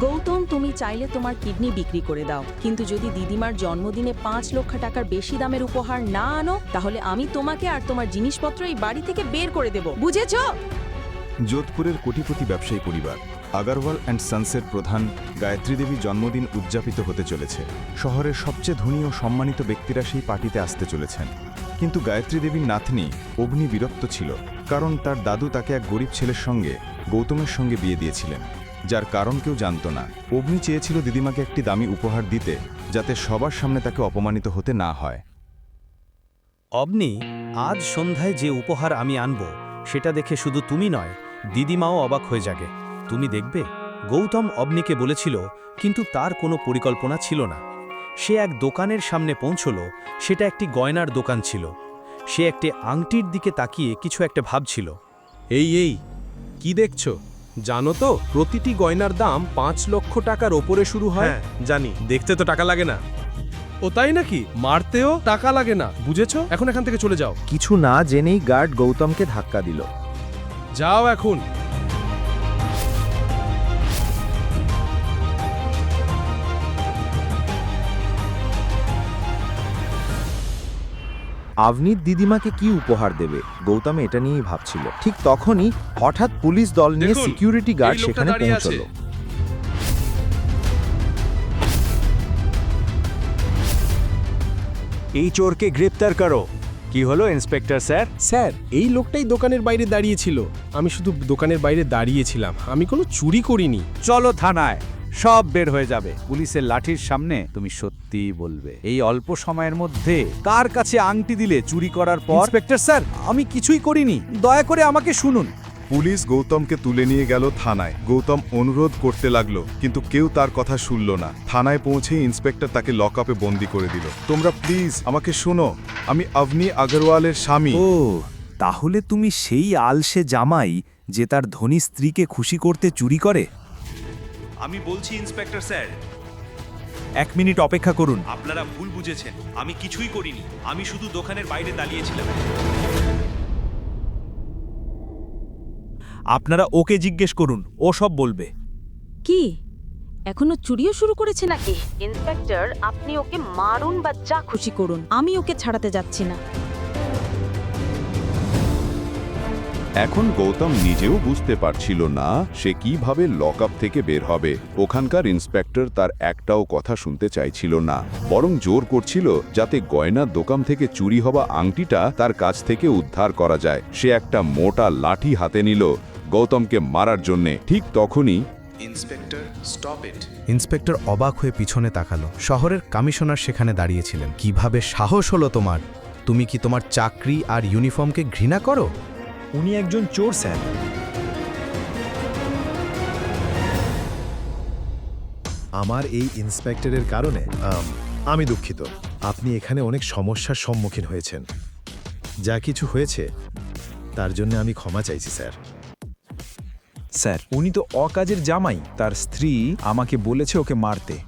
গৌতম, তুমি চাইলে তোমার কিডনি বিক্রি করে দাও। কিন্তু যদি দিদিমার জন্মদিনে পাঁচ লক্ষ টাকার বেশি দামের উপহার না আনো, তাহলে আমি তোমাকে আর তোমার জিনিসপত্র এই বাড়ি থেকে বের করে দেব। বুঝেছ? যোধপুরের কোটিপতি ব্যবসায়ী পরিবার, আগারওয়াল অ্যান্ড সানসের প্রধান গায়ত্রী দেবীর জন্মদিন উদযাপিত হতে চলেছে। শহরের সবচেয়ে ধনী ও সম্মানিত ব্যক্তিরা সেই পার্টিতে আসতে চলেছেন। কিন্তু গায়ত্রী দেবীর নাতনি, অগ্নি বিরক্ত ছিল, কারণ তার দাদু তাকে এক গরিব ছেলের সঙ্গে, গৌতমের সঙ্গে বিয়ে দিয়েছিলেন। যার কারণ কেউ জানত না। অগ্নি চেয়েছিল দিদিমাকে একটি দামি উপহার দিতে যাতে সবার সামনে তাকে অপমানিত হতে না হয়। অবনি আজ সন্ধ্যায় যে উপহার আমি আনব সেটা দেখে শুধু তুমি নয় দিদিমাও অবাক হয়ে যাবে তুমি দেখবে গৌতম অবনিকে বলেছিল কিন্তু তার কোনো পরিকল্পনা ছিল না। সে এক দোকানের সামনে পৌঁছল সেটা একটি গয়নার দোকান ছিল। সে একটি আংটির দিকে তাকিয়ে কিছু একটা ভাবছিল। এই এই কি দেখছ? জানো তো প্রতিটি গয়নার দাম পাঁচ লক্ষ টাকার ওপরে শুরু হয়। হ্যাঁ। জানি দেখতে তো টাকা লাগে না। ও তাই নাকি? মারতেও টাকা লাগে না। বুঝেছ? এখন এখান থেকে চলে যাও। কিছু না জেনেই গার্ড গৌতমকে ধাক্কা দিল। যাও এখন। আভনির দিদিমাকে কি উপহার দেবে? গৌতম এটা নিয়েই ভাবছিল। ঠিক তখনই হঠাৎ পুলিশ দল নিয়ে সিকিউরিটি গার্ড সেখানে। পৌঁছলো। এই চোরকে গ্রেপ্তার করো। কি হলো ইন্সপেক্টর স্যার? স্যার এই লোকটাই দোকানের বাইরে দাঁড়িয়েছিল। আমি শুধু দোকানের বাইরে দাঁড়িয়েছিলাম। আমি কোনো চুরি করিনি। চলো থানায়। সব বের হয়ে যাবে। পুলিশের লাঠির সামনে তুমি সত্যি বলবে। এই অল্প সময়ের মধ্যে কার কাছে আংটি দিলে চুরি করার পর? ইন্সপেক্টর স্যার আমি কিছুই করিনি। দয়া করে আমাকে শুনুন। পুলিশ গৌতমকে তুলে নিয়ে গেল থানায়। গৌতম অনুরোধ করতে লাগল কিন্তু কেউ তার কথা শুনল না। থানায় পৌঁছে ইন্সপেক্টর তাকে লকআপে বন্দি করে দিল। তোমরা প্লিজ আমাকে শোনো আমি অভনি আগরওয়ালের স্বামী। ও তাহলে তুমি সেই আলসে জামাই যে তার ধনী স্ত্রীকে খুশি করতে চুরি করে? আমি বলছি ইন্সপেক্টর স্যার। এক মিনিট অপেক্ষা করুন। আপনারা ভুল বুঝেছেন। আমি কিছুই করিনি। আমি শুধু দোকানের বাইরে দাঁড়িয়েছিলাম। আপনারা ওকে জিজ্ঞেস করুন। ও সব বলবে। কি? এখনও চুরিও শুরু করেছে নাকি? ইন্সপেক্টর আপনি ওকে মারুন বা যা খুশি করুন। আমি ওকে ছাড়াতে যাচ্ছি না। এখন গৌতম নিজেও বুঝতে পারছিল না সে কীভাবে লকআপ থেকে বের হবে। ওখানকার ইন্সপেক্টর তার একটাও কথা শুনতে চাইছিল না। বরং জোর করছিল যাতে গয়নার দোকান থেকে চুরি হওয়া আংটিটা তার কাছ থেকে উদ্ধার করা যায়। সে একটা মোটা লাঠি হাতে নিল গৌতমকে মারার জন্যে। ঠিক তখনই ইন্সপেক্টর স্টপ ইট। ইন্সপেক্টর অবাক হয়ে পিছনে তাকালো। শহরের কমিশনার সেখানে দাঁড়িয়েছিলেন। কীভাবে সাহস হলো তোমার? তুমি কি তোমার চাকরি আর ইউনিফর্মকে ঘৃণা করো? উনি একজন চোর স্যার। আমার এই ইন্সপেক্টরের কারণে আম, দুঃখিত। আপনি এখানে অনেক সমস্যার সম্মুখীন হয়েছেন। যা কিছু হয়েছে তার জন্য আমি ক্ষমা চাইছি স্যার। স্যার উনি তো অকাজের জামাই। তার স্ত্রী আমাকে বলেছে ওকে মারতে।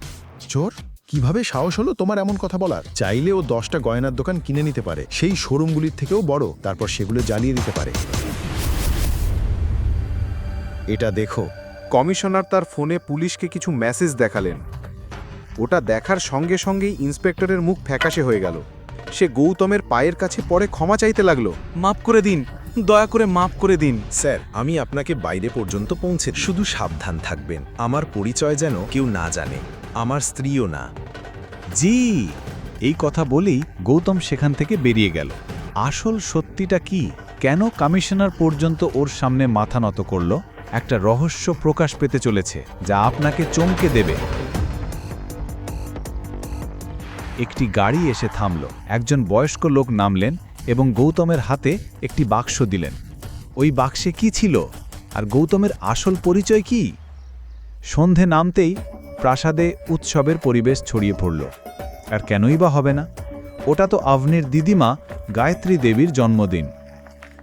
চোর? কীভাবে সাহস হলো তোমার এমন কথা বলার? চাইলে ও দশটা গয়নার দোকান কিনে নিতে পারে। সেই শোরুমগুলির থেকেও বড় তারপর সেগুলো জ্বালিয়ে দিতে পারে। এটা দেখো। কমিশনার তার ফোনে পুলিশকে কিছু মেসেজ দেখালেন। ওটা দেখার সঙ্গে সঙ্গেই ইন্সপেক্টরের মুখ ফ্যাকাশে হয়ে গেল। সে গৌতমের পায়ের কাছে পরে ক্ষমা চাইতে লাগল। মাফ করে দিন। দয়া করে মাফ করে দিন। স্যার আমি আপনাকে বাইরে পর্যন্ত পৌঁছে শুধু সাবধান থাকবেন। আমার পরিচয় যেন কেউ না জানে। আমার স্ত্রীও না। জি, এই কথা বলেই গৌতম সেখান থেকে বেরিয়ে গেল। আসল সত্যিটা কি? কেন কমিশনার পর্যন্ত ওর সামনে মাথা নত করল? একটা রহস্য প্রকাশ পেতে চলেছে, যা আপনাকে চমকে দেবে। একটি গাড়ি এসে থামল। একজন বয়স্ক লোক নামলেন এবং গৌতমের হাতে একটি বাক্স দিলেন। ওই বাক্সে কি ছিল? আর গৌতমের আসল পরিচয় কি? সন্ধে নামতেই প্রাসাদে উৎসবের পরিবেশ ছড়িয়ে পড়ল। আর কেনই বা হবে না? ওটা তো আভনির দিদিমা গায়ত্রী দেবীর জন্মদিন।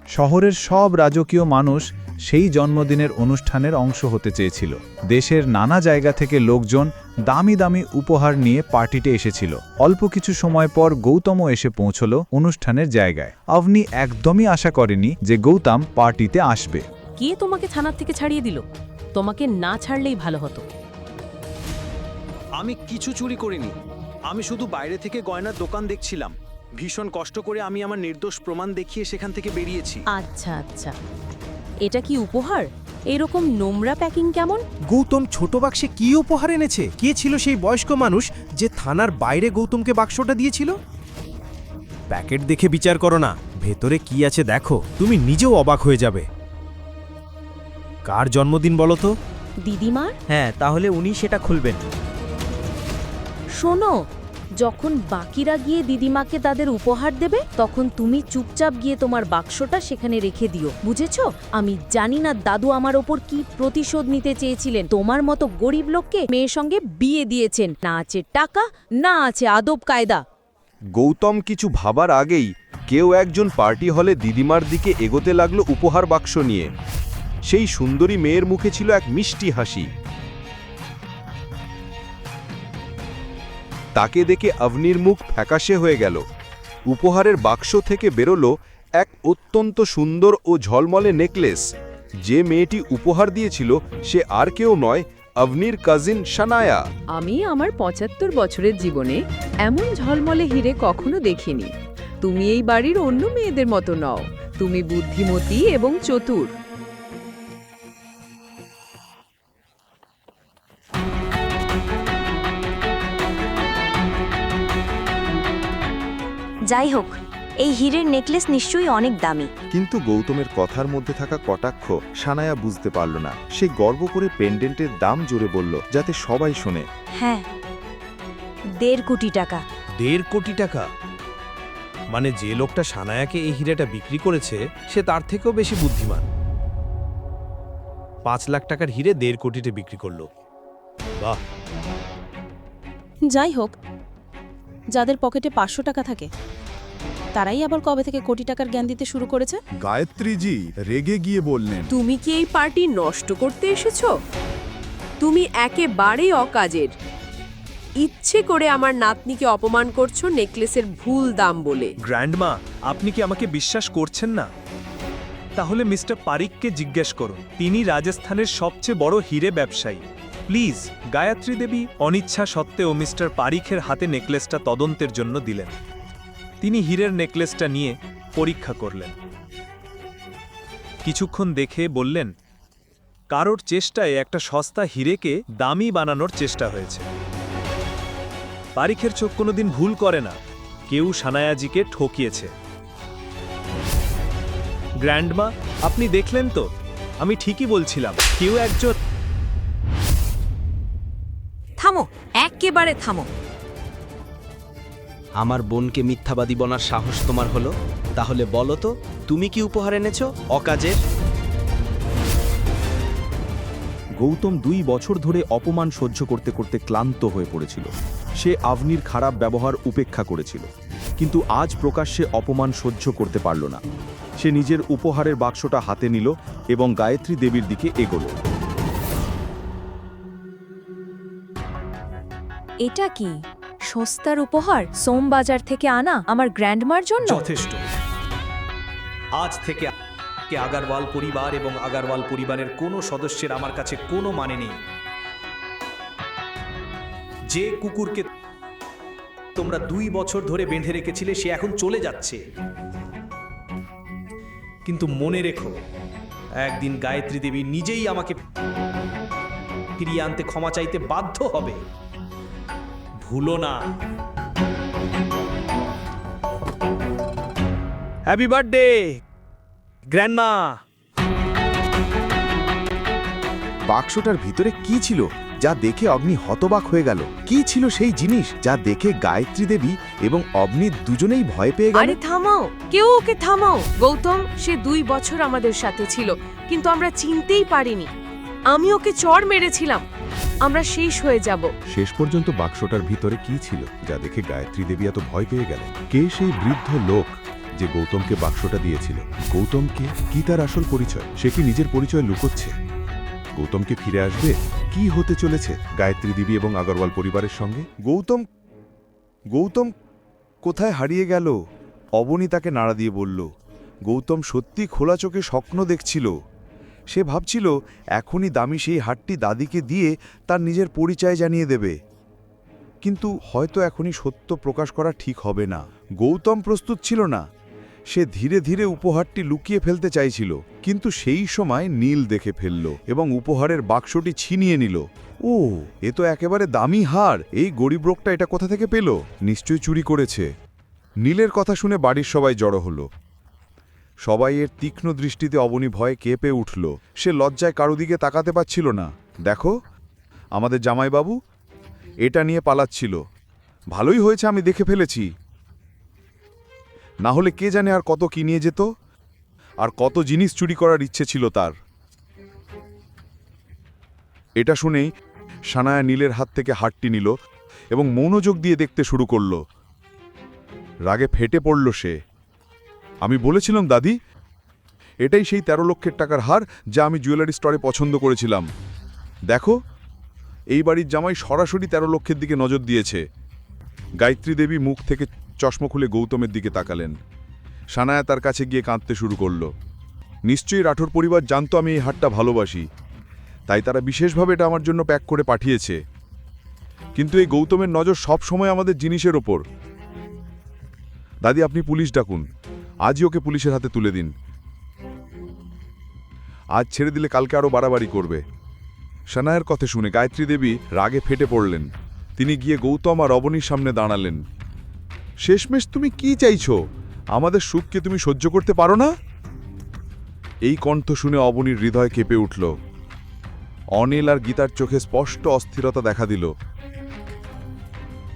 শহরের সব রাজকীয় মানুষ সেই জন্মদিনের অনুষ্ঠানের অংশ হতে চেয়েছিল। দেশের নানা জায়গা থেকে লোকজন দামি দামি উপহার নিয়ে পার্টিতে এসেছিল। অল্প কিছু সময় পর গৌতমও এসে পৌঁছল অনুষ্ঠানের জায়গায়। আভনি একদমই আশা করেনি যে গৌতম পার্টিতে আসবে। কে তোমাকে থানার থেকে ছাড়িয়ে দিল? তোমাকে না ছাড়লেই ভালো হতো। আমি কিছু চুরি করিনি। আমি শুধু বাইরে থেকে গয়নার দোকান দেখছিলাম। ভীষণ কষ্ট করে আমি আমার নির্দোষ প্রমাণ দেখিয়ে সেখান থেকে বেরিয়েছি। আচ্ছা আচ্ছা। এটা কি উপহার? এরকম নোংরা প্যাকিং কেমন? গৌতম ছোট বাক্সে কি উপহার এনেছে? কে ছিল সেই বয়স্ক মানুষ যে থানার বাইরে গৌতমকে বাক্সটা দিয়েছিল? প্যাকেট দেখে বিচার করো না। ভেতরে কি আছে দেখো। তুমি নিজেও অবাক হয়ে যাবে। কার জন্মদিন বলো তো? দিদিমার? হ্যাঁ তাহলে উনি সেটা খুলবেন। শোনো, যখন বাকিরা গিয়ে দিদিমাকে তাদের উপহার দেবে, তখন তুমি চুপচাপ গিয়ে তোমার বাক্সটা সেখানে রেখে দিও। বুঝেছ? আমি জানি না দাদু আমার ওপর কি প্রতিশোধ নিতে চেয়েছিলেন। তোমার মতো গরিব লোককে মেয়ের সঙ্গে বিয়ে দিয়েছেন। না আছে টাকা, না আছে আদব কায়দা। গৌতম কিছু ভাবার আগেই কেউ একজন পার্টি হলে দিদিমার দিকে এগোতে লাগল উপহার বাক্স নিয়ে। সেই সুন্দরী মেয়ের মুখে ছিল এক মিষ্টি হাসি। তাকে দেখে আভনির মুখ ফ্যাকাশে হয়ে গেল। উপহারের বাক্স থেকে বেরোলো এক অত্যন্ত সুন্দর ও ঝলমলে নেকলেস। যে মেয়েটি উপহার দিয়েছিল, সে আর কেউ নয় আভনির কাজিন শানায়া। আমি আমার পঁচাত্তর বছরের জীবনে এমন ঝলমলে হিরে কখনো দেখিনি। তুমি এই বাড়ির অন্য মেয়েদের মতো নও। তুমি বুদ্ধিমতী এবং চতুর। যাই হোক এই হীরের নেকলেস নিশ্চয়ই অনেক দামি। কিন্তু গৌতমের কথার মধ্যে থাকা কটাক্ষ সানায়া বুঝতে পারল না। সে গর্ব করে পেন্ডেন্টের দাম জোরে বলল যাতে সবাই শোনে। হ্যাঁ দেড় কোটি টাকা। দেড় কোটি টাকা? মানে যে লোকটা সানায়াকে এই হীরেটা বিক্রি করেছে সে তার থেকেও বেশি বুদ্ধিমান। পাঁচ লাখ টাকার হিরে দেড় কোটিতে বিক্রি করল। বাহ! যাই হোক যাদের পকেটে পাঁচশো টাকা থাকে। তারাই আবার কবে থেকে কোটি টাকার জ্ঞান দিতে শুরু করেছে? গায়ত্রীজি রেগে গিয়ে বললেন তুমি কি এই পার্টি নষ্ট করতে এসেছ? তুমি একেবারেই অকাজের। ইচ্ছে করে আমার নাতনিকে অপমান করছ নেকলেসের ভুল দাম বলে। গ্র্যান্ডমা আপনি কি আমাকে বিশ্বাস করছেন না? তাহলে মিস্টার পারিককে জিজ্ঞেস করুন তিনি রাজস্থানের সবচেয়ে বড় হিরে ব্যবসায়ী। প্লিজ, গায়ত্রী দেবী অনিচ্ছা সত্ত্বেও মিস্টার পারিখের হাতে নেকলেসটা তদন্তের জন্য দিলেন। তিনি হীরের নেকলেসটা নিয়ে পরীক্ষা করলেন। কিছুক্ষণ দেখে বললেন, কারোর চেষ্টায় একটা সস্তা হিরেকে দামি বানানোর চেষ্টা হয়েছে। পারিখের চোখ কোনোদিন ভুল করে না। কেউ সানায়াজিকে ঠকিয়েছে। গ্র্যান্ডমা, আপনি দেখলেন তো? আমি ঠিকই বলছিলাম, কেউ একজন থামো একেবারে থামো। আমার বোনকে মিথ্যাবাদী বনার সাহস তোমার হলো? তাহলে বলো তো তুমি কি উপহার এনেছো অকাজের? গৌতম দুই বছর ধরে অপমান সহ্য করতে করতে ক্লান্ত হয়ে পড়েছিল। সে আভনির খারাপ ব্যবহার উপেক্ষা করেছিল। কিন্তু আজ প্রকাশ্যে অপমান সহ্য করতে পারল না। সে নিজের উপহারের বাক্সটা হাতে নিল এবং গায়ত্রী দেবীর দিকে এগোলো। এটা কি? সস্তার উপহার সোমবাজার থেকে আনা আমার গ্র্যান্ডমার জন্য? যথেষ্ট। আজ থেকে আগারওয়াল পরিবার এবং আগারওয়াল পরিবারের কোনো সদস্যের আমার কাছে কোনো মানে নেই। যে কুকুরকে তোমরা দুই বছর ধরে বেঁধে রেখেছিলে, সে এখন চলে যাচ্ছে। কিন্তু মনে রেখো, একদিন গায়ত্রী দেবী নিজেই আমাকে ফিরিয়ে আনতে ক্ষমা চাইতে বাধ্য হবে। ভুলো না। হ্যাপি বার্থডে গ্র্যান্ডমা বাক্সটার ভিতরে কি ছিল যা দেখে অগ্নি হতবাক হয়ে গেল? কি ছিল সেই জিনিস যা দেখে গায়ত্রী দেবী এবং অগ্নি দুজনেই ভয় পেয়ে গেল? আরে থামাও কেউ ওকে থামাও। গৌতম সে দুই বছর আমাদের সাথে ছিল কিন্তু আমরা চিনতেই পারিনি। আমি ওকে চড় মেরেছিলাম আমরা শেষ হয়ে যাব। শেষ পর্যন্ত বাক্সটার ভিতরে কি ছিল যা দেখে গায়ত্রী দেবী এত ভয় পেয়ে গেলেন? কে সেই বৃদ্ধ লোক যে গৌতমকে বাক্সটা দিয়েছিল? গৌতমকে কি তার আসল পরিচয়? সে কি নিজের পরিচয় লুকোচ্ছে? গৌতমকে ফিরে আসবে? কি হতে চলেছে গায়ত্রী দেবী এবং আগরওয়াল পরিবারের সঙ্গে? গৌতম গৌতম কোথায় হারিয়ে গেল? অবনী তাকে নাড়া দিয়ে বলল গৌতম সত্যি খোলা চোখে স্বপ্ন দেখছিল। সে ভাবছিল, এখনই দামি সেই হাটটি দাদিকে দিয়ে তার নিজের পরিচয় জানিয়ে দেবে। কিন্তু হয়তো এখনই সত্য প্রকাশ করা ঠিক হবে না। গৌতম প্রস্তুত ছিল না। সে ধীরে ধীরে উপহারটি লুকিয়ে ফেলতে চাইছিল, কিন্তু সেই সময় নীল দেখে ফেলল এবং উপহারের বাক্সটি ছিনিয়ে নিল। ও, এ তো একেবারে দামি হার! এই গরিব লোকটা এটা কোথা থেকে পেল? নিশ্চয়ই চুরি করেছে। নীলের কথা শুনে বাড়ির সবাই জড়ো হলো। সবাই এর তীক্ষ্ণ দৃষ্টিতে অবনী ভয়ে কেঁপে উঠল। সে লজ্জায় কারও দিকে তাকাতে পারছিল না। দেখো, আমাদের জামাইবাবু, এটা নিয়ে পালাচ্ছিল। ভালোই হয়েছে আমি দেখে ফেলেছি। না হলে কে জানে আর কত কি নিয়ে যেত, আর কত জিনিস চুরি করার ইচ্ছে ছিল তার। এটা শুনেই সানায়া নীলের হাত থেকে হাটটি নিল এবং মনোযোগ দিয়ে দেখতে শুরু করল। রাগে ফেটে পড়ল সে। আমি বলেছিলাম, দাদি, এটাই সেই তেরো লক্ষের টাকার হার যা আমি জুয়েলারি স্টোরে পছন্দ করেছিলাম। দেখো, এই বাড়ির জামাই সরাসরি তেরো লক্ষের দিকে নজর দিয়েছে। গায়ত্রী দেবী মুখ থেকে চশমা খুলে গৌতমের দিকে তাকালেন। সানায়া তার কাছে গিয়ে কাঁদতে শুরু করল। নিশ্চয়ই রাঠোর পরিবার জানতো আমি এই হাটটা ভালোবাসি। তাই তারা বিশেষভাবে এটা আমার জন্য প্যাক করে পাঠিয়েছে। কিন্তু এই গৌতমের নজর সব সময় আমাদের জিনিসের ওপর। দাদি, আপনি পুলিশ ডাকুন। আজই ওকে পুলিশের হাতে তুলে দিন। আজ ছেড়ে দিলে কালকে আরও বাড়াবাড়ি করবে। সানায়ের কথা শুনে গায়ত্রী দেবী রাগে ফেটে পড়লেন। তিনি গিয়ে গৌতম আর অবনীর সামনে দাঁড়ালেন। শেষমেশ তুমি কি চাইছো? আমাদের সুখকে তুমি সহ্য করতে পারো না? এই কণ্ঠ শুনে অবনীর হৃদয় কেঁপে উঠল। অনিল আর গীতার চোখে স্পষ্ট অস্থিরতা দেখা দিল।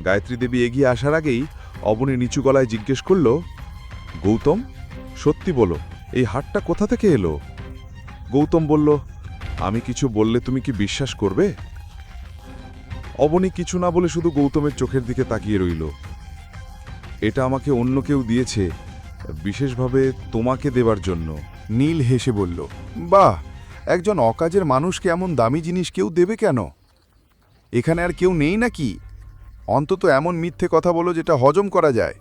গায়ত্রী দেবী এগিয়ে আসার আগেই অবনী নিচু গলায় জিজ্ঞেস করল গৌতম, সত্যি বলো, এই হাটটা কোথা থেকে এলো? গৌতম বলল, আমি কিছু বললে তুমি কি বিশ্বাস করবে? অবনী কিছু না বলে শুধু গৌতমের চোখের দিকে তাকিয়ে রইল। এটা আমাকে অন্য কেউ দিয়েছে, বিশেষভাবে তোমাকে দেবার জন্য। নীল হেসে বলল, বাহ, একজন অকাজের মানুষকে এমন দামি জিনিস কেউ দেবে কেন? এখানে আর কেউ নেই নাকি? অন্তত এমন মিথ্যে কথা বলো যেটা হজম করা যায়।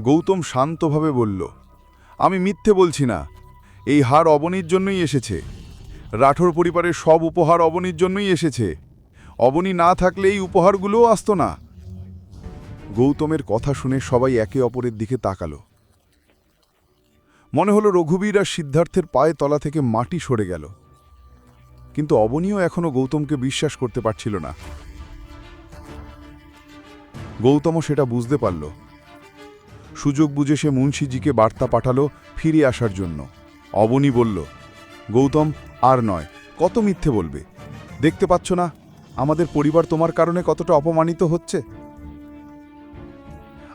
গৌতম শান্তভাবে বলল, আমি মিথ্যে বলছি না। এই হার অবনীর জন্যই এসেছে। রাঠোর পরিবারের সব উপহার অবনীর জন্যই এসেছে। অবনী না থাকলে এই উপহারগুলোও আসতো না। গৌতমের কথা শুনে সবাই একে অপরের দিকে তাকালো। মনে হলো রঘুবীর আর সিদ্ধার্থের পায়ে তলা থেকে মাটি সরে গেল। কিন্তু অবনীও এখনও গৌতমকে বিশ্বাস করতে পারছিল না। গৌতমও সেটা বুঝতে পারল। সুযোগ বুঝে সে মুন্সিজিকে বার্তা পাঠালো ফিরে আসার জন্য। অবনী বলল, গৌতম, আর নয়, কত মিথ্যে বলবে? দেখতে পাচ্ছ না, আমাদের পরিবার তোমার কারণে কতটা অপমানিত হচ্ছে?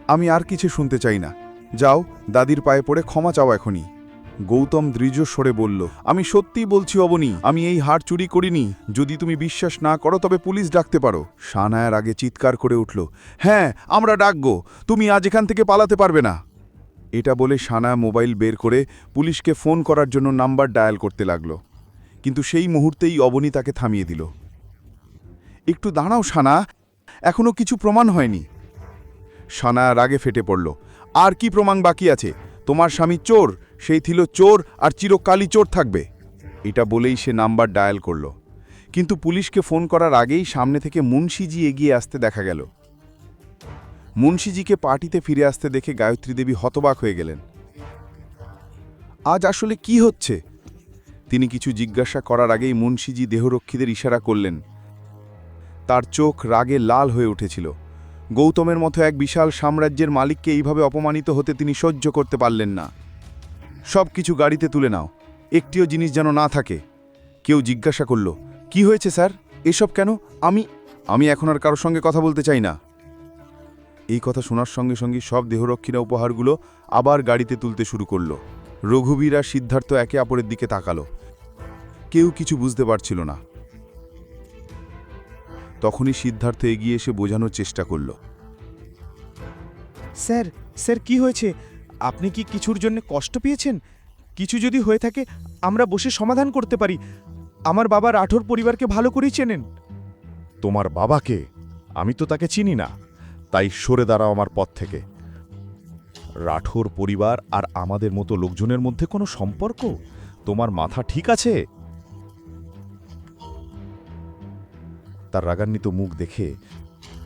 আমি আর কিছু শুনতে চাই না। যাও, দাদির পায়ে পড়ে ক্ষমা চাও এখনই। গৌতম দ্রিজ সরে বলল, আমি সত্যিই বলছি অবনী, আমি এই হার চুরি করিনি। যদি তুমি বিশ্বাস না করো, তবে পুলিশ ডাকতে পারো। সানায়ার আগে চিৎকার করে উঠল হ্যাঁ আমরা ডাকবো, তুমি আজ এখান থেকে পালাতে পারবে না। এটা বলে সানা মোবাইল বের করে পুলিশকে ফোন করার জন্য নাম্বার ডায়াল করতে লাগল। কিন্তু সেই মুহূর্তেই অবনী তাকে থামিয়ে দিল। একটু দাঁড়াও সানা এখনও কিছু প্রমাণ হয়নি। সানা রাগে ফেটে পড়ল, আর কি প্রমাণ বাকি আছে? তোমার স্বামী চোর সেই ছিল চোর আর চিরকালই চোর থাকবে। এটা বলেই সে নাম্বার ডায়াল করল। কিন্তু পুলিশকে ফোন করার আগেই সামনে থেকে মুন্সিজি এগিয়ে আসতে দেখা গেল। মুন্সিজিকে পার্টিতে ফিরে আসতে দেখে গায়ত্রী দেবী হতবাক হয়ে গেলেন। আজ আসলে কি হচ্ছে? তিনি কিছু জিজ্ঞাসা করার আগেই মুন্সিজি দেহরক্ষীদের ইশারা করলেন। তার চোখ রাগে লাল হয়ে উঠেছিল। গৌতমের মতো এক বিশাল সাম্রাজ্যের মালিককে এইভাবে অপমানিত হতে তিনি সহ্য করতে পারলেন না। সব কিছু গাড়িতে তুলে নাও। একটিও জিনিস যেন না থাকে। কেউ জিজ্ঞাসা করল, কি হয়েছে স্যার? এসব কেন? আমি আমি এখন আর কারোর সঙ্গে কথা বলতে চাই না। এই কথা শোনার সঙ্গে সঙ্গে সব দেহরক্ষীরা উপহারগুলো আবার গাড়িতে তুলতে শুরু করল। রঘুবীর আর সিদ্ধার্থ একে অপরের দিকে তাকালো। কেউ কিছু বুঝতে পারছিল না। তখনই সিদ্ধার্থ এগিয়ে এসে বোঝানোর চেষ্টা করল, স্যার স্যার, কি হয়েছে? আপনি কি কিছুর জন্য কষ্ট পেয়েছেন? কিছু যদি হয়ে থাকে, আমরা বসে সমাধান করতে পারি। আমার বাবা রাঠোর পরিবারকে ভালো করেই চেনেন। তোমার বাবাকে? আমি তো তাকে চিনি না। তাই সরে দাঁড়াও আমার পথ থেকে। রাঠোর পরিবার আর আমাদের মতো লোকজনের মধ্যে কোনো সম্পর্ক? তোমার মাথা ঠিক আছে? তার রাগান্বিত মুখ দেখে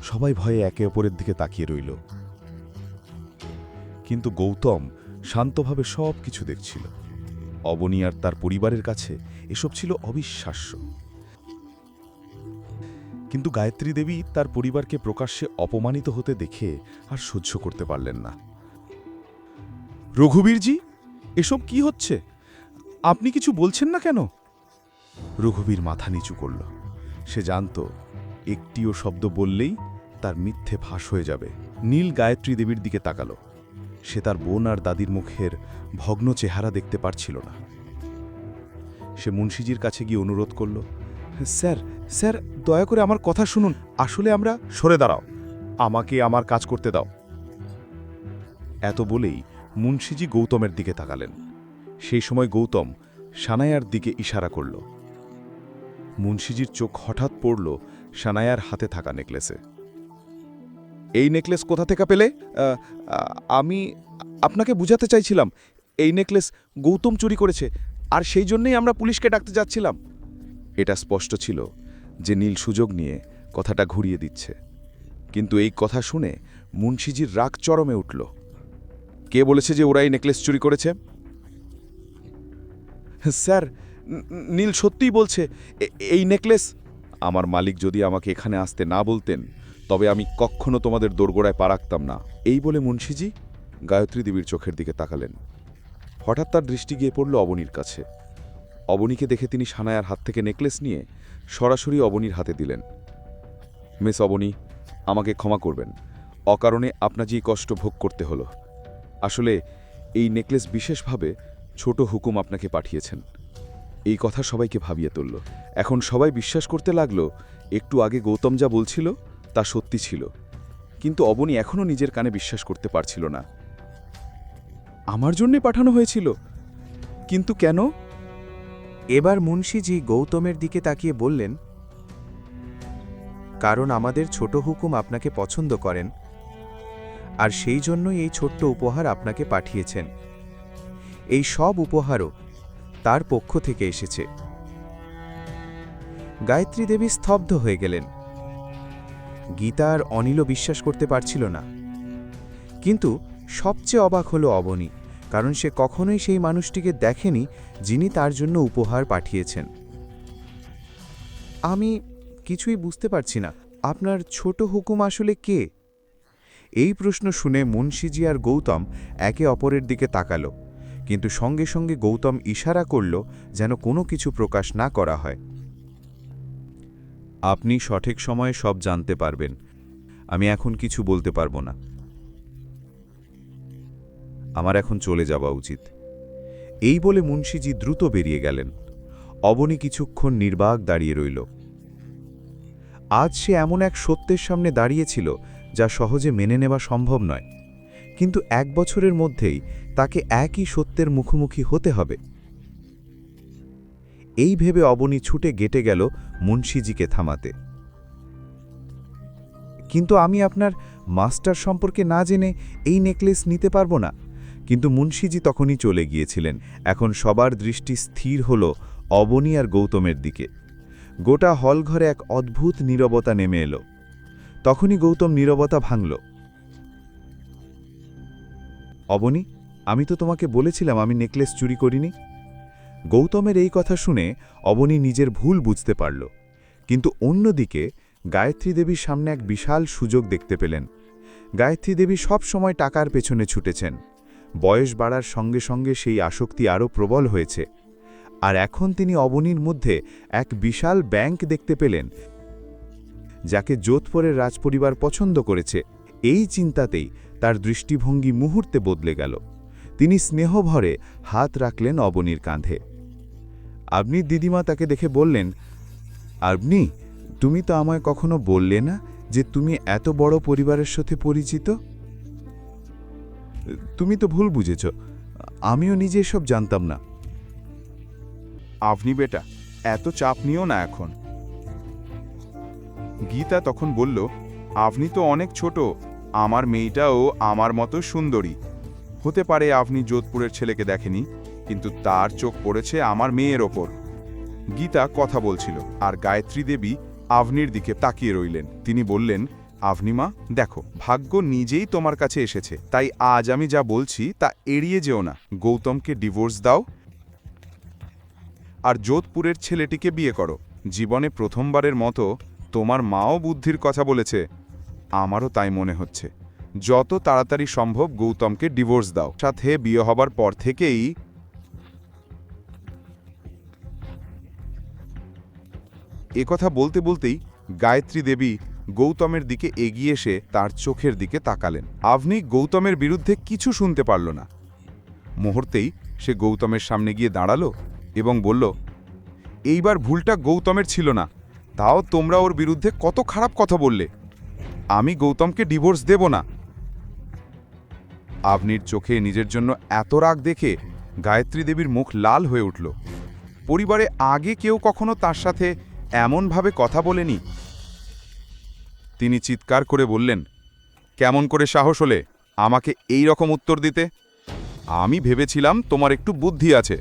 সবাই ভয়ে একে অপরের দিকে তাকিয়ে রইল। কিন্তু গৌতম শান্তভাবে সব কিছু দেখছিল। অবনী আর তার পরিবারের কাছে এসব ছিল অবিশ্বাস্য। কিন্তু গায়ত্রী দেবী তার পরিবারকে প্রকাশ্যে অপমানিত হতে দেখে আর সহ্য করতে পারলেন না। রঘুবীরজি, এসব কি হচ্ছে? আপনি কিছু বলছেন না কেন? রঘুবীর মাথা নিচু করল। সে জানত, একটিও শব্দ বললেই তার মিথ্যে ফাঁস হয়ে যাবে। নীল গায়ত্রী দেবীর দিকে তাকালো। সে তার বোন আর দাদির মুখের ভগ্ন চেহারা দেখতে পারছিল না। সে মুন্সিজির কাছে গিয়ে অনুরোধ করল, স্যার স্যার, দয়া করে আমার কথা শুনুন। আসলে আমরা সরে দাঁড়াও। আমাকে আমার কাজ করতে দাও। এত বলেই মুন্সিজি গৌতমের দিকে তাকালেন। সেই সময় গৌতম সানায়ার দিকে ইশারা করল। মুন্সিজির চোখ হঠাৎ পড়ল সানায়ার হাতে থাকা নেকলেসে। এই নেকলেস কোথা থেকে পেলে? আমি আপনাকে বুঝাতে চাইছিলাম, এই নেকলেস গৌতম চুরি করেছে, আর সেই জন্যই আমরা পুলিশকে ডাকতে যাচ্ছিলাম। এটা স্পষ্ট ছিল যে নীল সুযোগ নিয়ে কথাটা ঘুরিয়ে দিচ্ছে। কিন্তু এই কথা শুনে মুন্সিজির রাগ চরমে উঠল। কে বলেছে যে ওরা এই নেকলেস চুরি করেছে? স্যার নীল সত্যিই বলছে এই নেকলেস আমার মালিক যদি আমাকে এখানে আসতে না বলতেন, তবে আমি কখনো তোমাদের দোরগোড়ায় পা রাখতাম না। এই বলে মুন্সিজি গায়ত্রী দেবীর চোখের দিকে তাকালেন। হঠাৎ তার দৃষ্টি গিয়ে পড়ল অবনীর কাছে। অবনীকে দেখে তিনি সানায়ার হাত থেকে নেকলেস নিয়ে সরাসরি অবনীর হাতে দিলেন। মিস অবনী, আমাকে ক্ষমা করবেন। অকারণে আপনাজি কষ্ট ভোগ করতে হলো। আসলে এই নেকলেস বিশেষভাবে ছোট হুকুম আপনাকে পাঠিয়েছেন। এই কথা সবাইকে ভাবিয়ে তুলল। এখন সবাই বিশ্বাস করতে লাগল, একটু আগে গৌতম যা বলছিল তা সত্যি ছিল। কিন্তু অবনী এখনও নিজের কানে বিশ্বাস করতে পারছিল না। আমার জন্যে পাঠানো হয়েছিল। কিন্তু কেন? এবার মুন্সিজি গৌতমের দিকে তাকিয়ে বললেন, কারণ আমাদের ছোট হুকুম আপনাকে পছন্দ করেন, আর সেই জন্যই এই ছোট্ট উপহার আপনাকে পাঠিয়েছেন। এই সব উপহারও তার পক্ষ থেকে এসেছে। গায়ত্রী দেবী স্তব্ধ হয়ে গেলেন। গীতা আর অনিল বিশ্বাস করতে পারছিল না। কিন্তু সবচেয়ে অবাক হলো অবনী, কারণ সে কখনোই সেই মানুষটিকে দেখেনি যিনি তার জন্য উপহার পাঠিয়েছেন। আমি কিছুই বুঝতে পারছি না, আপনার ছোট হুকুম আসলে কে? এই প্রশ্ন শুনে মুন্সিজি আর গৌতম একে অপরের দিকে তাকালো। কিন্তু সঙ্গে সঙ্গে গৌতম ইশারা করল যেন কোনো কিছু প্রকাশ না করা হয়। আপনি সঠিক সময়ে সব জানতে পারবেন। আমি এখন কিছু বলতে পারব না। আমার এখন চলে যাওয়া উচিত। এই বলে মুন্সিজি দ্রুত বেরিয়ে গেলেন। অবনী কিছুক্ষণ নির্বাক দাঁড়িয়ে রইল। আজ সে এমন এক সত্যের সামনে দাঁড়িয়েছিল যা সহজে মেনে নেওয়া সম্ভব নয়। কিন্তু এক বছরের মধ্যেই তাকে একই সত্যের মুখোমুখি হতে হবে। এই ভেবে অবনী ছুটে গেটে গেল মুন্সিজিকে থামাতে। কিন্তু আমি আপনার মাস্টার সম্পর্কে না জেনে এই নেকলেস নিতে পারব না? কিন্তু মুন্সিজি তখনই চলে গিয়েছিলেন। এখন সবার দৃষ্টি স্থির হল অবনী আর গৌতমের দিকে। গোটা হলঘরে এক অদ্ভুত নীরবতা নেমে এলো। তখনই গৌতম নীরবতা ভাঙল। অবনী, আমি তো তোমাকে বলেছিলাম আমি নেকলেস চুরি করিনি। গৌতমের এই কথা শুনে অবনী নিজের ভুল বুঝতে পারল, কিন্তু অন্যদিকে গায়ত্রী দেবীর সামনে এক বিশাল সুযোগ দেখতে পেলেন। গায়ত্রী দেবী সব সময় টাকার পেছনে ছুটেছেন, বয়স বাড়ার সঙ্গে সঙ্গে সেই আসক্তি আরও প্রবল হয়েছে, আর এখন তিনি অবনীর মধ্যে এক বিশাল ব্যাংক দেখতে পেলেন, যাকে যোধপুরের রাজপরিবার পছন্দ করেছে। এই চিন্তাতেই তার দৃষ্টিভঙ্গি মুহূর্তে বদলে গেল। তিনি স্নেহভরে হাত রাখলেন অবনীর কাঁধে। আপনি দিদিমা তাকে দেখে বললেন আপনি তুমি তো আমায় কখনো বললে না যে তুমি এত বড় পরিবারের সাথে পরিচিত? তুমি তো ভুল বুঝেছ। আমিও নিজে সব জানতাম না। আপনি বেটা, এত চাপ নিও না এখন। গীতা তখন বলল আপনি তো অনেক ছোট। আমার মেয়েটাও আমার মতো সুন্দরী। হতে পারে আপনি যোধপুরের ছেলেকে দেখেনি, কিন্তু তার চোখ পড়েছে আমার মেয়ের ওপর। গীতা কথা বলছিল, আর গায়ত্রী দেবী আভনির দিকে তাকিয়ে রইলেন। তিনি বললেন আভনিমা দেখো, ভাগ্য নিজেই তোমার কাছে এসেছে। তাই আজ আমি যা বলছি তা এড়িয়ে যেও না। গৌতমকে ডিভোর্স দাও আর যোধপুরের ছেলেটিকে বিয়ে করো। জীবনে প্রথমবারের মতো তোমার মাও বুদ্ধির কথা বলেছে। আমারও তাই মনে হচ্ছে। যত তাড়াতাড়ি সম্ভব গৌতমকে ডিভোর্স দাও। সাথে বিয়ে হবার পর থেকেই একথা বলতে বলতেই গায়ত্রী দেবী গৌতমের দিকে এগিয়ে এসে তার চোখের দিকে তাকালেন। আভনি গৌতমের বিরুদ্ধে কিছু শুনতে পারল না। মুহূর্তেই সে গৌতমের সামনে গিয়ে দাঁড়াল এবং বলল, এইবার ভুলটা গৌতমের ছিল না। তাও তোমরা ওর বিরুদ্ধে কত খারাপ কথা বললে। আমি গৌতমকে ডিভোর্স দেব না। আভনির চোখে নিজের জন্য এত রাগ দেখে গায়ত্রী দেবীর মুখ লাল হয়ে উঠল। পরিবারে আগে কেউ কখনো তার সাথে এমনভাবে কথা বলেনি। তিনি চিৎকার করে বললেন, কেমন করে সাহস হলে আমাকে এই রকম উত্তর দিতে? আমি ভেবেছিলাম তোমার একটু বুদ্ধি আছে,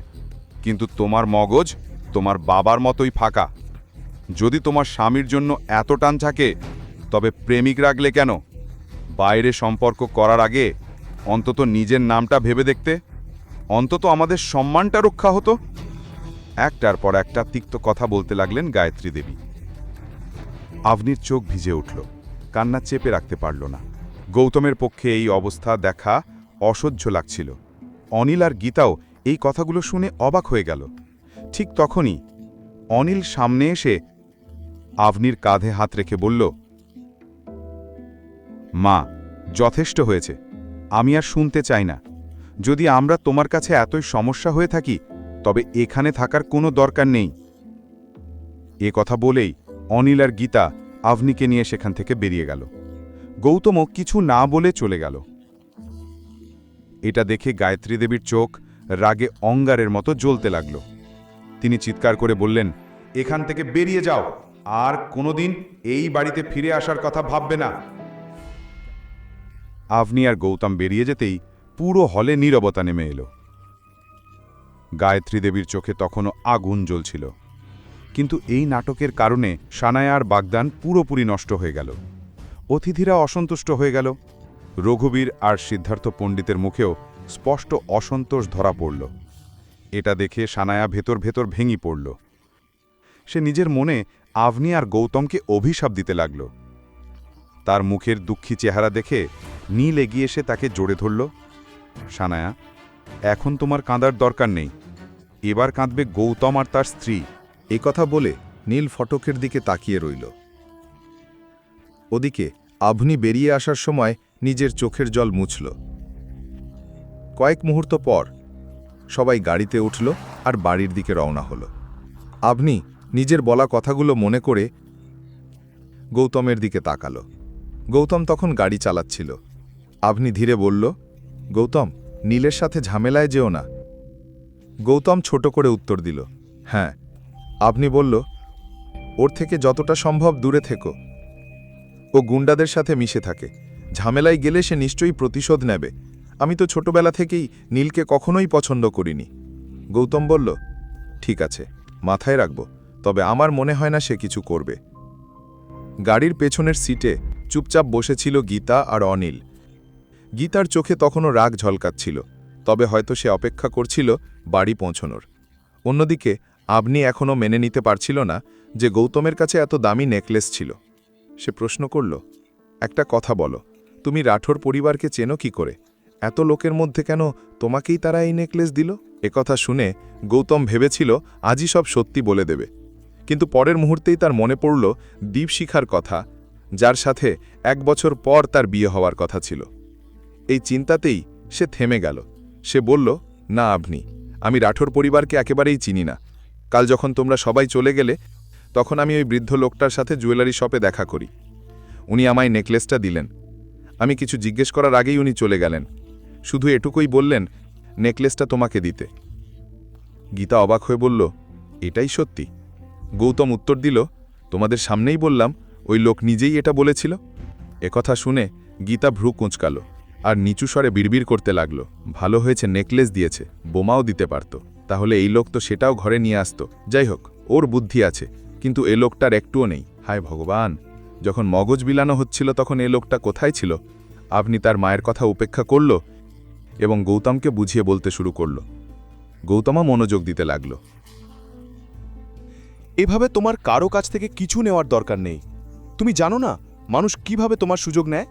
কিন্তু তোমার মগজ তোমার বাবার মতোই ফাঁকা। যদি তোমার স্বামীর জন্য এত টান থাকে তবে প্রেমিক রাখলে কেন? বাইরে সম্পর্ক করার আগে অন্তত নিজের নামটা ভেবে দেখতে। অন্তত আমাদের সম্মানটা রক্ষা হতো। একটার পর একটা তিক্ত কথা বলতে লাগলেন গায়ত্রী দেবী। আভনির চোখ ভিজে উঠল। কান্না চেপে রাখতে পারল না। গৌতমের পক্ষে এই অবস্থা দেখা অসহ্য লাগছিল। অনিল আর গীতাও এই কথাগুলো শুনে অবাক হয়ে গেল। ঠিক তখনই অনিল সামনে এসে আভনির কাঁধে হাত রেখে বলল মা, যথেষ্ট হয়েছে। আমি আর শুনতে চাই না। যদি আমরা তোমার কাছে এতই সমস্যা হয়ে থাকি, তবে এখানে থাকার কোনো দরকার নেই। এ কথা বলেই অনিল আর গীতা আভনিকে নিয়ে সেখান থেকে বেরিয়ে গেল। গৌতমও কিছু না বলে চলে গেল। এটা দেখে গায়ত্রী দেবীর চোখ রাগে অঙ্গারের মতো জ্বলতে লাগল। তিনি চিৎকার করে বললেন, এখান থেকে বেরিয়ে যাও। আর কোনোদিন এই বাড়িতে ফিরে আসার কথা ভাববে না। আভনি আর গৌতম বেরিয়ে যেতেই পুরো হলে নীরবতা নেমে এলো। গায়ত্রী দেবীর চোখে তখনও আগুন জ্বলছিল। কিন্তু এই নাটকের কারণে সানায়া আর বাগদান পুরোপুরি নষ্ট হয়ে গেল। অতিথিরা অসন্তুষ্ট হয়ে গেল। রঘুবীর আর সিদ্ধার্থ পণ্ডিতের মুখেও স্পষ্ট অসন্তোষ ধরা পড়ল। এটা দেখে সানায়া ভেতর ভেতর ভেঙে পড়ল। সে নিজের মনে আভনি আর গৌতমকে অভিশাপ দিতে লাগল। তার মুখের দুঃখী চেহারা দেখে নীল এগিয়ে এসে তাকে জোরে ধরল, সানায়া, এখন তোমার কাঁদার দরকার নেই। এবার কাঁদবে গৌতম আর তার স্ত্রী। এ কথা বলে নীল ফটকের দিকে তাকিয়ে রইল। ওদিকে আভনি বেরিয়ে আসার সময় নিজের চোখের জল মুছল। কয়েক মুহূর্ত পর সবাই গাড়িতে উঠল আর বাড়ির দিকে রওনা হল। আভনি নিজের বলা কথাগুলো মনে করে গৌতমের দিকে তাকাল। গৌতম তখন গাড়ি চালাচ্ছিল। আভনি ধীরে বলল, গৌতম, নীলের সাথে ঝামেলায় যেও না। গৌতম ছোট করে উত্তর দিল হ্যাঁ। আপনি বলল, ওর থেকে যতটা সম্ভব দূরে থেকো। ও গুন্ডাদের সাথে মিশে থাকে। ঝামেলায় গেলে সে নিশ্চয়ই প্রতিশোধ নেবে। আমি তো ছোটবেলা থেকেই নীলকে কখনোই পছন্দ করিনি। গৌতম বলল, ঠিক আছে, মাথায় রাখব, তবে আমার মনে হয় না সে কিছু করবে। গাড়ির পেছনের সিটে চুপচাপ বসেছিল গীতা আর অনিল। গীতার চোখে তখনও রাগ ঝলকাচ্ছিল, তবে হয়তো সে অপেক্ষা করছিল বাড়ি পৌঁছনোর। অন্যদিকে, আবনি এখনও মেনে নিতে পারছিল না যে গৌতমের কাছে এত দামি নেকলেস ছিল। সে প্রশ্ন করল, একটা কথা বলো, তুমি রাঠোর পরিবারকে চেনো কি করে? এত লোকের মধ্যে কেন তোমাকেই তারা এই নেকলেস দিল? একথা শুনে গৌতম ভেবেছিল আজই সব সত্যি বলে দেবে। কিন্তু পরের মুহূর্তেই তার মনে পড়ল দীপশিখার কথা, যার সাথে এক বছর পর তার বিয়ে হওয়ার কথা ছিল। এই চিন্তাতেই সে থেমে গেল। সে বলল, না, আপনি, আমি রাঠোর পরিবারকে একেবারেই চিনি না। কাল যখন তোমরা সবাই চলে গেলে, তখন আমি ওই বৃদ্ধ লোকটার সাথে জুয়েলারি শপে দেখা করি। উনি আমায় নেকলেসটা দিলেন। আমি কিছু জিজ্ঞেস করার আগেই উনি চলে গেলেন। শুধু এটুকুই বললেন, নেকলেসটা তোমাকে দিতে। গীতা অবাক হয়ে বলল, এটাই সত্যি। গৌতম উত্তর দিল, তোমাদের সামনেই বললাম, ওই লোক নিজেই এটা বলেছিল? একথা শুনে গীতা ভ্রু কুঁচকাল। আর নিচু স্বরে বিড়বিড় করতে লাগল। ভালো হয়েছে নেকলেস দিয়েছে, বোমাও দিতে পারত। তাহলে এই লোক তো সেটাও ঘরে নিয়ে আসতো। যাই হোক, ওর বুদ্ধি আছে, কিন্তু এ লোকটার একটুও নেই। হায় ভগবান! যখন মগজ বিলানো হচ্ছিল তখন এ লোকটা কোথায় ছিল? আপনি তার মায়ের কথা উপেক্ষা করল এবং গৌতমকে বুঝিয়ে বলতে শুরু করল। গৌতমা মনোযোগ দিতে লাগল। এভাবে তোমার কারও কাছ থেকে কিছু নেওয়ার দরকার নেই। তুমি জানো না মানুষ কীভাবে তোমার সুযোগ নেয়?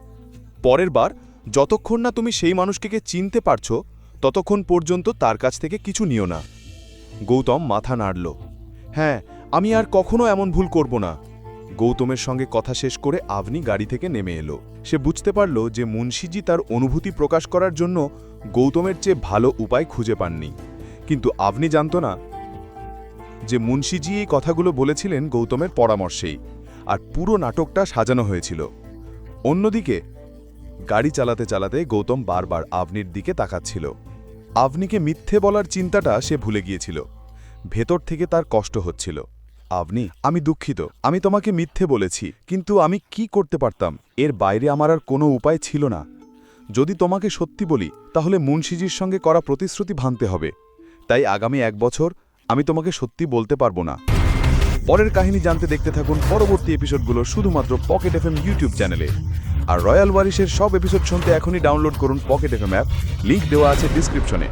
পরের বার যতক্ষণ না তুমি সেই মানুষকে চিনতে পারছ, ততক্ষণ পর্যন্ত তার কাছ থেকে কিছু নিও না। গৌতম মাথা নাড়ল। হ্যাঁ আমি আর কখনো এমন ভুল করব না। গৌতমের সঙ্গে কথা শেষ করে আভনি গাড়ি থেকে নেমে এলো। সে বুঝতে পারল যে মুন্সিজি তার অনুভূতি প্রকাশ করার জন্য গৌতমের চেয়ে ভালো উপায় খুঁজে পাননি। কিন্তু আভনি জানত না যে মুন্সিজি এই কথাগুলো বলেছিলেন গৌতমের পরামর্শেই, আর পুরো নাটকটা সাজানো হয়েছিল। অন্যদিকে গাড়ি চালাতে চালাতে গৌতম বারবার আভনির দিকে তাকাচ্ছিল। আভনিকে মিথ্যে বলার চিন্তাটা সে ভুলে গিয়েছিল। ভেতর থেকে তার কষ্ট হচ্ছিল। আভনি আমি দুঃখিত, আমি তোমাকে মিথ্যে বলেছি, কিন্তু আমি কি করতে পারতাম? এর বাইরে আমার আর কোনো উপায় ছিল না। যদি তোমাকে সত্যি বলি, তাহলে মুন্সিজির সঙ্গে করা প্রতিশ্রুতি ভাঙতে হবে। তাই আগামী এক বছর আমি তোমাকে সত্যি বলতে পারব না। পরের কাহিনী জানতে দেখতে থাকুন পরবর্তী এপিসোডগুলো শুধুমাত্র পকেট এফএম ইউটিউব চ্যানেলে। আর রয়্যাল ওয়ারিশের সব এপিসোড শুনতে এখনই ডাউনলোড করুন পকেট এফএম অ্যাপ লিঙ্ক দেওয়া আছে ডিসক্রিপশনে